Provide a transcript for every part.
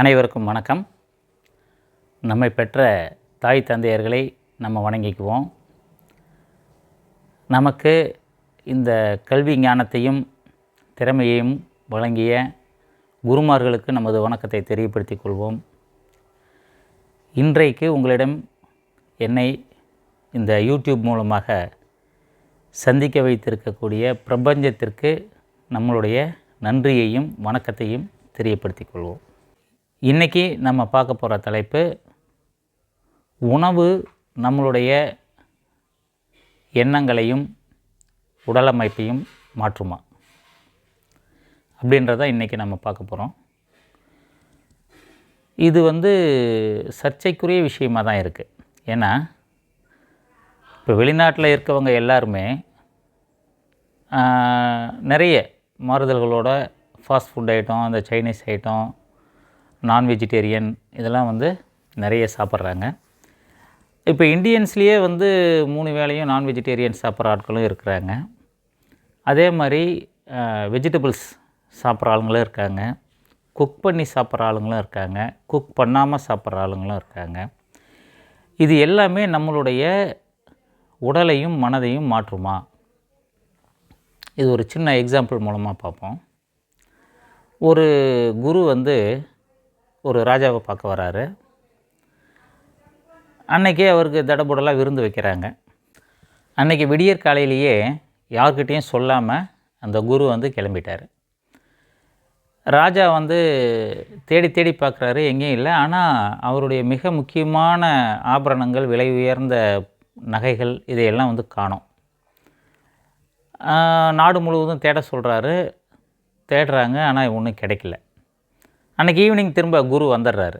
அனைவருக்கும் வணக்கம். நம்மை பெற்ற தாய் தந்தையர்களை நம்ம வணங்கிக்குவோம். நமக்கு இந்த கல்வி ஞானத்தையும் திறமையையும் வழங்கிய குருமார்களுக்கு நமது வணக்கத்தை தெரியப்படுத்திக் கொள்வோம். இன்றைக்கு உங்களிடம் என்னை இந்த யூடியூப் மூலமாக சந்திக்க வைத்திருக்கக்கூடிய பிரபஞ்சத்திற்கு நம்மளுடைய நன்றியையும் வணக்கத்தையும் தெரியப்படுத்திக் கொள்வோம். இன்றைக்கி நம்ம பார்க்க போகிற தலைப்பு உணவு நம்மளுடைய எண்ணங்களையும் உடலமைப்பையும் மாற்றுமா? அப்படின்றத இன்றைக்கி நம்ம பார்க்க போகிறோம் இது வந்து சர்ச்சைக்குரிய விஷயமாக தான் இருக்குது ஏன்னா இப்போ வெளிநாட்டில் இருக்கவங்க எல்லாருமே நிறைய மாறுதல்களோட ஃபாஸ்ட் ஃபுட் ஐட்டம் அந்த சைனீஸ் ஐட்டம் நான் வெஜிடேரியன் இதெல்லாம் வந்து நிறைய சாப்பிட்றாங்க. இப்போ இந்தியன்ஸ்லேயே வந்து மூணு வேளையும் நான் வெஜிடேரியன் சாப்பிட்ற ஆட்களும் இருக்கிறாங்க. அதே மாதிரி வெஜிடபிள்ஸ் சாப்பிட்ற ஆளுங்களும் இருக்காங்க. குக் பண்ணி சாப்பிட்ற ஆளுங்களும் இருக்காங்க. குக் பண்ணாமல் சாப்பிட்ற ஆளுங்களும் இருக்காங்க. இது எல்லாமே நம்மளுடைய உடலையும் மனதையும் மாற்றுமா? இது ஒரு சின்ன எக்ஸாம்பிள் மூலமாக பார்ப்போம். ஒரு குரு வந்து ஒரு ராஜாவை பார்க்க வராரு. அன்னைக்கே அவருக்கு தடபுடலாக விருந்து வைக்கிறாங்க. அன்னைக்கு விடியற் காலையிலேயே யார்கிட்டேயும் சொல்லாமல் அந்த குரு வந்து கிளம்பிட்டார். ராஜா வந்து தேடி தேடி பார்க்குறாரு எங்கேயும் இல்லை. ஆனால் அவருடைய மிக முக்கியமான ஆபரணங்கள் விலை உயர்ந்த நகைகள் இதையெல்லாம் வந்து காணும். நாடு முழுவதும் தேட சொல்கிறாரு தேடுறாங்க ஆனால் ஒன்றும் கிடைக்கல. அன்றைக்கி ஈவினிங் திரும்ப குரு வந்துடுறாரு.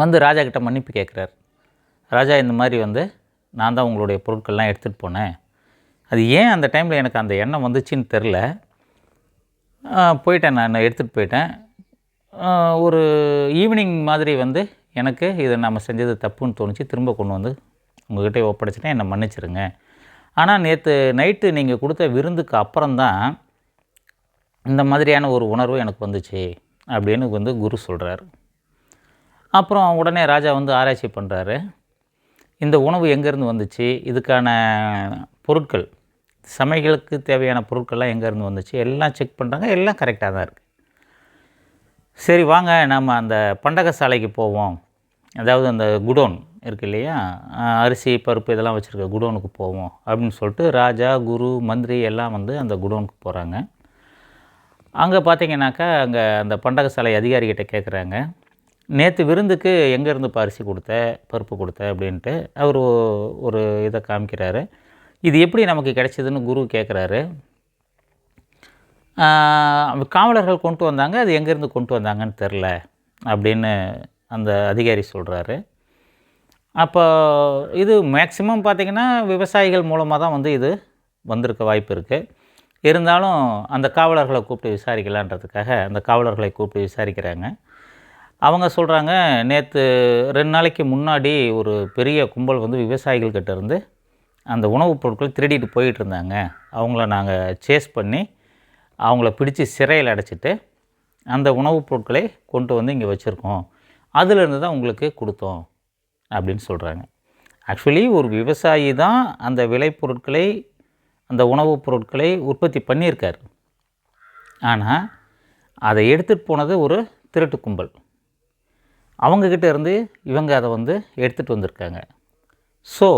வந்து ராஜா கிட்ட மன்னிப்பு கேட்குறாரு. ராஜா இந்த மாதிரி வந்து நான் தான் உங்களுடைய பொருட்கள்லாம் எடுத்துகிட்டு போனேன். அது ஏன் அந்த டைமில் எனக்கு அந்த எண்ணம் வந்துச்சுன்னு தெரில போயிட்டேன் நான் எடுத்துகிட்டு போயிட்டேன். ஒரு ஈவினிங் மாதிரி வந்து எனக்கு இதை நம்ம செஞ்சது தப்புன்னு தோணுச்சு. திரும்ப கொண்டு வந்து உங்கள்கிட்ட ஒப்படைச்சிட்டேன். என்னை மன்னிச்சிருங்க. ஆனால் நேற்று நைட்டு நீங்கள் கொடுத்த விருந்துக்கு அப்புறம்தான் இந்த மாதிரியான ஒரு உணர்வு எனக்கு வந்துச்சு அப்படின்னு வந்து குரு சொல்கிறார் அப்புறம் உடனே ராஜா வந்து ஆராய்ச்சி பண்ணுறாரு இந்த உணவு எங்கேருந்து வந்துச்சு? இதுக்கான பொருட்கள் சமையலுக்கு தேவையான பொருட்கள்லாம் எங்கேருந்து வந்துச்சு? எல்லாம் செக் பண்ணுறாங்க எல்லாம் கரெக்டாக தான் இருக்குது சரி வாங்க நம்ம அந்த பண்டக சாலைக்கு போவோம். அதாவது அந்த குடோன் இருக்கு இல்லையா? அரிசி பருப்பு இதெல்லாம் வச்சுருக்க குடோனுக்கு போவோம் அப்படின்னு சொல்லிட்டு ராஜா குரு மந்திரி எல்லாம் வந்து அந்த குடோனுக்கு போகிறாங்க அங்கே பார்த்தீங்கன்னாக்கா அங்கே அந்த பண்டக சாலை அதிகாரிகிட்ட கேட்குறாங்க நேற்று விருந்துக்கு எங்கேருந்து பரிசு கொடுத்த பருப்பு கொடுத்த அப்படின்ட்டு அவர் ஒரு இதை காமிக்கிறாரு. இது எப்படி நமக்கு கிடைச்சதுன்னு குரு கேட்குறாரு காவலர்கள் கொண்டு வந்தாங்க அது எங்கேருந்து கொண்டு வந்தாங்கன்னு தெரில அப்படின்னு அந்த அதிகாரி சொல்கிறாரு அப்போ இது மேக்சிமம் பார்த்திங்கன்னா விவசாயிகள் மூலமாக தான் வந்து இது வந்திருக்க வாய்ப்பு இருக்குது இருந்தாலும் அந்த காவலர்களை கூப்பிட்டு விசாரிக்கலான்றதுக்காக அந்த காவலர்களை கூப்பிட்டு விசாரிக்கிறாங்க. அவங்க சொல்கிறாங்க நேற்று ரெண்டு நாளைக்கு முன்னாடி ஒரு பெரிய கும்பல் வந்து விவசாயிகள்கிட்ட இருந்து அந்த உணவுப் பொருட்களை திருடிட்டு போயிட்டு இருந்தாங்க. அவங்கள நாங்கள் சேஸ் பண்ணி அவங்கள பிடிச்சி சிறையில் அடைச்சிட்டு அந்த உணவுப் பொருட்களை கொண்டு வந்து இங்கே வச்சுருக்கோம். அதிலிருந்து தான் உங்களுக்கு கொடுத்தோம் அப்படின்னு சொல்கிறாங்க ஆக்சுவலி ஒரு விவசாயி தான் அந்த விளைபொருட்களை அந்த உணவுப் பொருட்களை உற்பத்தி பண்ணியிருக்கார். ஆனால் அதை எடுத்துகிட்டு போனது ஒரு திருட்டு கும்பல். அவங்கக்கிட்ட இருந்து இவங்க அதை வந்து எடுத்துகிட்டு வந்திருக்காங்க. ஸோ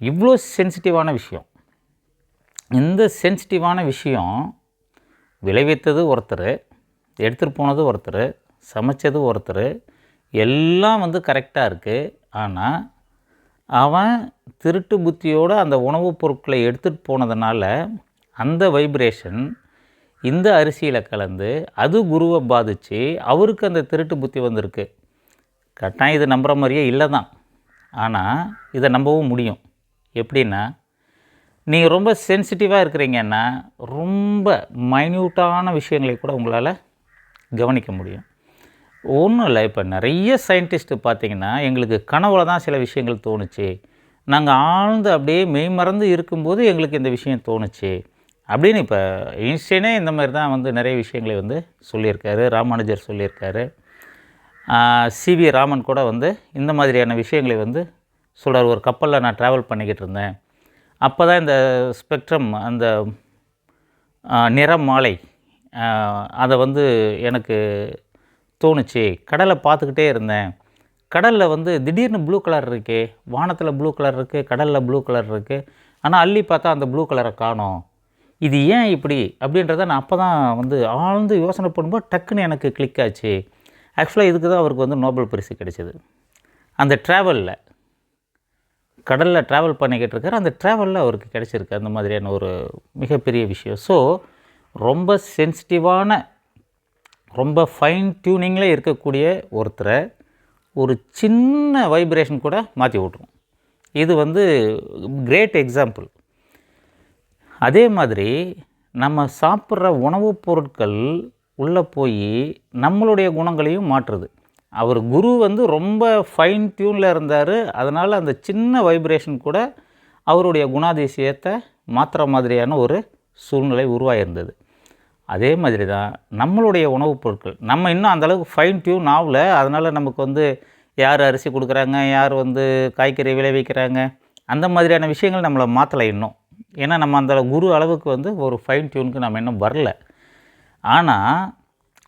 இவ்வளோ சென்சிட்டிவான விஷயம். இந்த சென்சிட்டிவான விஷயம் விளைவித்தது ஒருத்தர் எடுத்துகிட்டு போனது ஒருத்தர் சமைச்சது ஒருத்தர் எல்லாம் வந்து கரெக்டாக இருக்குது ஆனால் அவன் திருட்டு புத்தியோடு அந்த உணவுப் பொருட்களை எடுத்துகிட்டு போனதுனால அந்த வைப்ரேஷன் இந்த அரிசியில் கலந்து அது குருவை பாதித்து அவருக்கு அந்த திருட்டு புத்தி வந்திருக்கு. கட்டாயம் இது நம்புகிற மாதிரியே இல்லை தான். ஆனால் இதை நம்பவும் முடியும். எப்படின்னா நீங்கள் ரொம்ப சென்சிட்டிவாக இருக்கிறீங்கன்னா ரொம்ப மைன்யூட்டான விஷயங்களை கூட உங்களால் கவனிக்க முடியும். ஒன்றும் இல்லை. இப்போ நிறைய சயின்டிஸ்ட்டு பார்த்தீங்கன்னா எங்களுக்கு கனவுல தான் சில விஷயங்கள் தோணுச்சு. நாங்கள் ஆழ்ந்து அப்படியே மெய்மறந்து இருக்கும்போது எங்களுக்கு இந்த விஷயம் தோணுச்சு. அப்படின்னு இப்போ ஐன்ஸ்டைனே இந்த மாதிரி தான் வந்து நிறைய விஷயங்களை வந்து சொல்லியிருக்காரு. ராமானுஜர் சொல்லியிருக்காரு. சிவி ராமன் கூட வந்து இந்த மாதிரியான விஷயங்களை வந்து சொல்கிறார் ஒரு கப்பலில் நான் ட்ராவல் பண்ணிக்கிட்டு இருந்தேன். அப்போ தான் இந்த ஸ்பெக்ட்ரம் அந்த ஆ, நிறமாலை அதை வந்து எனக்கு தோணுச்சு. கடலை பார்த்துக்கிட்டே இருந்தேன். கடலில் வந்து திடீர்னு ப்ளூ கலர் இருக்கே. வானத்தில் ப்ளூ கலர் இருக்குது கடலில் ப்ளூ கலர் இருக்குது ஆனால் அள்ளி பார்த்தா அந்த ப்ளூ கலரை காணோம். இது ஏன் இப்படி? அப்படின்றத நான் அப்போ தான் வந்து ஆழ்ந்து யோசனை பண்ணும்போது டக்குன்னு எனக்கு கிளிக் ஆச்சு. ஆக்சுவலாக இதுக்கு தான் அவருக்கு வந்து நோபல் பரிசு கிடைச்சிது. அந்த ட்ராவலில் கடலில் ட்ராவல் பண்ணிக்கிட்டு இருக்காரு. அந்த ட்ராவலில் அவருக்கு கிடைச்சிருக்கு. அந்த மாதிரியான ஒரு மிகப்பெரிய விஷயம். ஸோ ரொம்ப சென்சிட்டிவான ரொம்ப ஃபைன் டியூனிங்கில் இருக்கக்கூடிய ஒருத்தரை ஒரு சின்ன வைப்ரேஷன் கூட மாற்றி விட்ரும் இது வந்து கிரேட் எக்ஸாம்பிள் அதே மாதிரி நம்ம சாப்பிட்ற உணவுப் பொருட்கள் உள்ளே போய் நம்மளுடைய குணங்களையும் மாற்றுது. அவர் குரு வந்து ரொம்ப ஃபைன் டியூனில் இருந்தார். அதனால் அந்த சின்ன வைப்ரேஷன் கூட அவருடைய குணாதிசயத்தை மாற்றுற மாதிரியான ஒரு சூழ்நிலை உருவாகிருந்தது அதே மாதிரி தான் நம்மளுடைய உணவுப் பொருட்கள். நம்ம இன்னும் அந்த அளவுக்கு ஃபைன் டியூன் ஆகல. அதனால் நமக்கு வந்து யார் அரிசி கொடுக்குறாங்க யார் வந்து காய்கறி விளைவிக்கிறாங்க அந்த மாதிரியான விஷயங்கள் நம்மளை மாற்றலை இன்னும். ஏன்னா நம்ம அந்த குரு அளவுக்கு வந்து ஒரு ஃபைன் டியூனுக்கு நம்ம இன்னும் வரல. ஆனால்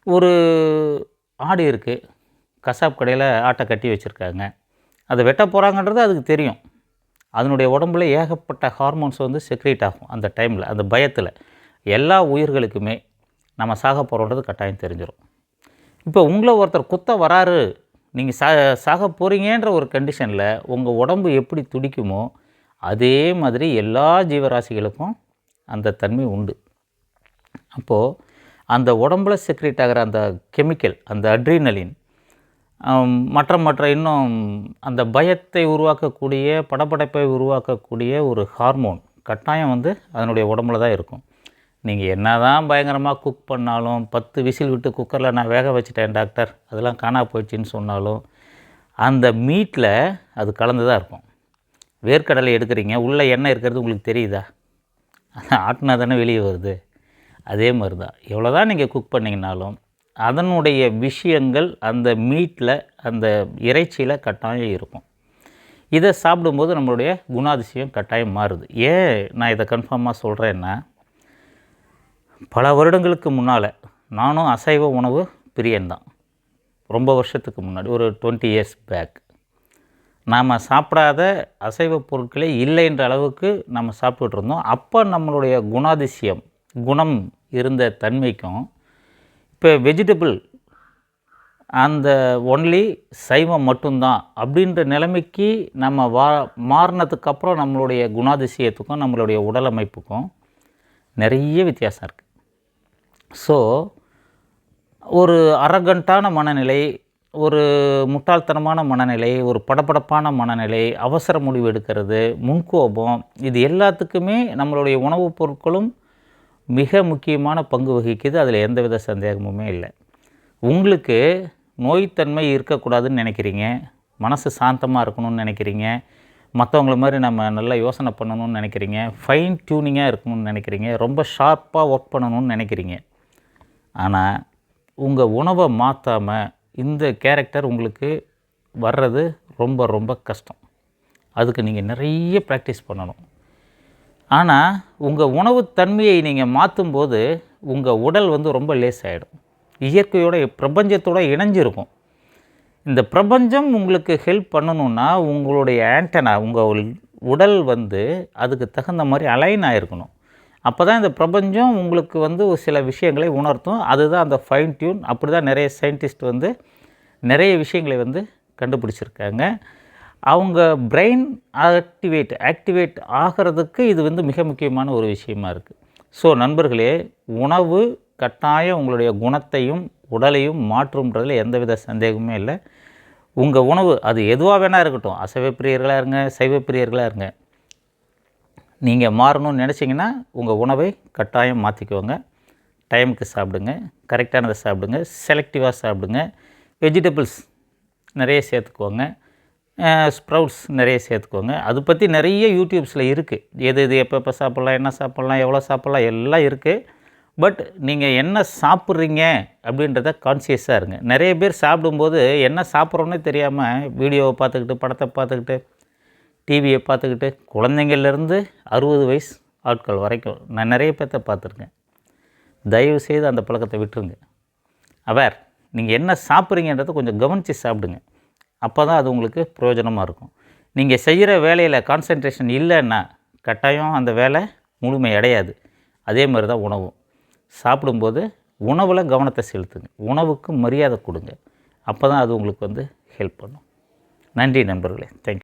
ஒரு ஆடு இருக்குது கசாப் கடையில் ஆட்டை கட்டி வச்சுருக்காங்க. அதை வெட்ட போகிறாங்கன்றது அதுக்கு தெரியும். அதனுடைய உடம்புல ஏகப்பட்ட ஹார்மோன்ஸ் வந்து செக்ரேட் ஆகும் அந்த டைமில் அந்த பயத்தில். எல்லா உயிர்களுக்குமே நம்ம சாக போகிறோன்றது கட்டாயம் தெரிஞ்சிடும் இப்போ உங்களை ஒருத்தர் குத்த வராரு நீங்கள் சா சாக போகிறீங்கன்ற ஒரு கண்டிஷனில் உங்கள் உடம்பு எப்படி துடிக்குமோ அதே மாதிரி எல்லா ஜீவராசிகளுக்கும் அந்த தன்மை உண்டு. அப்போது அந்த உடம்புல செக்ரேட் ஆகிற அந்த கெமிக்கல் அந்த அட்ரினலின் மற்ற மற்ற இன்னும் அந்த பயத்தை உருவாக்கக்கூடிய படப்படைப்பை உருவாக்கக்கூடிய ஒரு ஹார்மோன் கட்டாயம் வந்து அதனுடைய உடம்புல தான் இருக்கும். நீங்கள் என்ன தான் பயங்கரமாக குக் பண்ணாலும் பத்து விசில் விட்டு குக்கரில் நான் வேக வச்சுட்டேன் டாக்டர். அதெல்லாம் காணா போயிடுச்சின்னு சொன்னாலும் அந்த மீட்டில் அது கலந்து தான் இருக்கும். வேர்க்கடலை எடுக்கிறீங்க உள்ளே எண்ணெய் இருக்கிறது உங்களுக்கு தெரியுதா? அது ஆட்டினா தானே வெளியே வருது. அதே மாதிரி தான் எவ்வளோ தான் நீங்கள் குக் பண்ணிங்கனாலும் அதனுடைய விஷயங்கள் அந்த மீட்டில் அந்த இறைச்சியில் கட்டாயம் இருக்கும். இதை சாப்பிடும்போது நம்மளுடைய குணாதிசயம் கட்டாயம் மாறுது. ஏன் நான் இதை கன்ஃபார்மாக சொல்கிறேன்னா பல வருடங்களுக்கு முன்னால் நானும் அசைவ உணவு பிரியன்தான். ரொம்ப வருஷத்துக்கு முன்னாடி ஒரு டுவெண்ட்டி இயர்ஸ் பேக் நாம் சாப்பிடாத அசைவ பொருட்களே இல்லைன்ற அளவுக்கு நம்ம சாப்பிட்டுட்டு இருந்தோம். அப்போ நம்மளுடைய குணாதிசயம் குணம் இருந்த தன்மைக்கும் இப்போ வெஜிடபிள் அந்த ஒன்லி சைவம் மட்டும்தான் அப்படின்ற நிலைமைக்கு நம்ம வா மாறினதுக்கப்புறம் நம்மளுடைய குணாதிசயத்துக்கும் நம்மளுடைய உடலமைப்புக்கும் நிறைய வித்தியாசம் இருக்குது ஸோ ஒரு அரகண்டான மனநிலை ஒரு முட்டாள்தனமான மனநிலை ஒரு படபடப்பான மனநிலை அவசர முடிவு எடுக்கிறது முன்கோபம் இது எல்லாத்துக்குமே நம்மளுடைய உணவுப் பொருட்களும் மிக முக்கியமான பங்கு வகிக்குது. அதில் எந்தவித சந்தேகமுமே இல்லை. உங்களுக்கு நோய்த்தன்மை இருக்கக்கூடாதுன்னு நினைக்கிறீங்க மனசு சாந்தமாக இருக்கணும்னு நினைக்கிறீங்க மற்றவங்கள மாதிரி நம்ம நல்லா யோசனை பண்ணணும்னு நினைக்கிறீங்க ஃபைன் டியூனிங்காக இருக்கணும்னு நினைக்கிறீங்க ரொம்ப ஷார்ப்பாக ஒர்க் பண்ணணும்னு நினைக்கிறீங்க ஆனால் உங்கள் உணவை மாற்றாமல் இந்த கேரக்டர் உங்களுக்கு வர்றது ரொம்ப ரொம்ப கஷ்டம். அதுக்கு நீங்கள் நிறைய ப்ராக்டிஸ் பண்ணணும். ஆனால் உங்கள் உணவு தன்மையை நீங்கள் மாற்றும்போது உங்கள் உடல் வந்து ரொம்ப லேஸ் ஆகிடும் இயற்கையோட பிரபஞ்சத்தோட இணைஞ்சிருக்கும். இந்த பிரபஞ்சம் உங்களுக்கு ஹெல்ப் பண்ணணுன்னா உங்களுடைய ஆண்டனா உங்கள் உடல் வந்து அதுக்கு தகுந்த மாதிரி அலைன் ஆகிருக்கணும் அப்போ தான் இந்த பிரபஞ்சம் உங்களுக்கு வந்து ஒரு சில விஷயங்களை உணர்த்தும். அதுதான் அந்த ஃபைன் டியூன் அப்படி தான் நிறைய சயின்டிஸ்ட் வந்து நிறைய விஷயங்களை வந்து கண்டுபிடிச்சிருக்காங்க. அவங்க பிரெயின் ஆக்டிவேட் ஆக்டிவேட் ஆகிறதுக்கு இது வந்து மிக முக்கியமான ஒரு விஷயமா இருக்குது ஸோ நண்பர்களே உணவு கட்டாயம் உங்களுடைய குணத்தையும் உடலையும் மாற்றும்ன்றதுல எந்தவித சந்தேகமே இல்லை. உங்கள் உணவு அது எதுவாக வேணால் இருக்கட்டும். அசைவ பிரியர்களாக இருங்க சைவ பிரியர்களாக இருங்க. நீங்கள் மாறணும்னு நினச்சிங்கன்னா உங்கள் உணவை கட்டாயம் மாற்றிக்கோங்க டைமுக்கு சாப்பிடுங்க. கரெக்டானதை சாப்பிடுங்க. செலக்டிவாக சாப்பிடுங்க. வெஜிடபிள்ஸ் நிறைய சேர்த்துக்கோங்க. ஸ்ப்ரவுட்ஸ் நிறைய சேர்த்துக்கோங்க. அது பற்றி நிறைய யூடியூப்ஸில் இருக்குது எது எது எப்போ எப்போ சாப்பிட்லாம் என்ன சாப்பிட்லாம் எவ்வளோ சாப்பிட்லாம் எல்லாம் இருக்குது பட் நீங்கள் என்ன சாப்பிட்றீங்க அப்படின்றத கான்சியஸாக இருங்க. நிறைய பேர் சாப்பிடும்போது என்ன சாப்பிட்றோன்னே தெரியாமல் வீடியோவை பார்த்துக்கிட்டு படத்தை பார்த்துக்கிட்டு டிவியை பார்த்துக்கிட்டு குழந்தைங்கள்லேருந்து அறுபது வயசு ஆட்கள் வரைக்கும் நான் நிறைய பேர்த்த பார்த்துருக்கேன். தயவு செய்து அந்த பழக்கத்தை விட்டுருங்க. அவர் நீங்கள் என்ன சாப்பிட்றீங்கன்றதை கொஞ்சம் கவனித்து சாப்பிடுங்க. அப்போ தான் அது உங்களுக்கு பிரயோஜனமாக இருக்கும். நீங்கள் செய்கிற வேலையில் கான்சன்ட்ரேஷன் இல்லைன்னா கட்டாயம் அந்த வேலை முழுமை அடையாது. அதே மாதிரி தான் உணவும். சாப்பிடும்போது உணவில் கவனத்தை செலுத்துங்க. உணவுக்கு மரியாதை கொடுங்க. அப்போ தான் அது உங்களுக்கு வந்து ஹெல்ப் பண்ணும். நன்றி நண்பர்களே. தேங்க்யூ